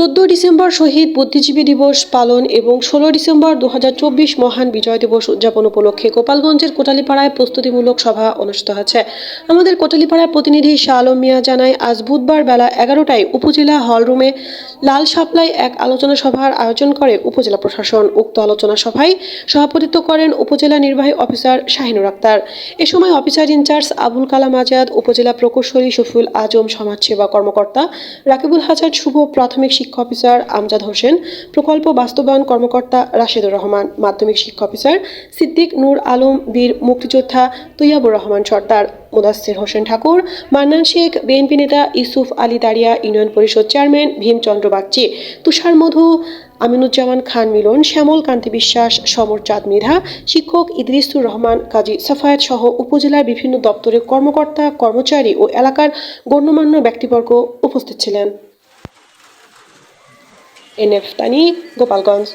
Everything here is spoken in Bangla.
চোদ্দ ডিসেম্বর শহীদ বুদ্ধিজীবী দিবস পালন এবং ষোলো ডিসেম্বর দু হাজার চব্বিশ মহান বিজয় দিবস উদযাপন উপলক্ষে গোপালগঞ্জের কোটালীপাড়ায় প্রস্তুতিমূলক সভা অনুষ্ঠিত হয়েছে আমাদের কোটালীপাড়ার প্রতিনিধি শাহ আলম মিয়া জানায়, আজ বুধবার বেলা এগারোটায় উপজেলা হলরুমে লাল সাপ্লাই এক আলোচনা সভার আয়োজন করে উপজেলা প্রশাসন। উক্ত আলোচনা সভায় সভাপতিত্ব করেন উপজেলা নির্বাহী অফিসার শাহিনুর আক্তার। এ সময় officer in charge Abul Kalam Azad, upazila প্রকৌশলী শফিউল আজম, সমাজসেবা কর্মকর্তা রাকিবুল হাজার শুভ প্রাথমিক শিক্ষা অফিসার আমজাদ হোসেন, প্রকল্প বাস্তবায়ন কর্মকর্তা রাশেদুর রহমান, মাধ্যমিক শিক্ষা অফিসার সিদ্দিক নূর আলম, বীর মুক্তিযোদ্ধা তৈয়াবুর রহমান সর্দার, মুদাস্সির হোসেন ঠাকুর, মান্নান শেখ, বিএনপি নেতা ইউসুফ আলী দারিয়া ইউনিয়ন পরিষদ চেয়ারম্যান ভীমচন্দ্র বাগচি, তুষার মধু, আমিনুজ্জামান খান মিলন, শ্যামল কান্তি বিশ্বাস, সমর চাঁদ মৃধা, শিক্ষক ইদ্রিসুর রহমান, কাজী সাফায়াত সহ উপজেলার বিভিন্ন দপ্তরের কর্মকর্তা, কর্মচারী ও এলাকার গণ্যমান্য ব্যক্তিবর্গ উপস্থিত ছিলেন। en Neftaní, Gopalganj.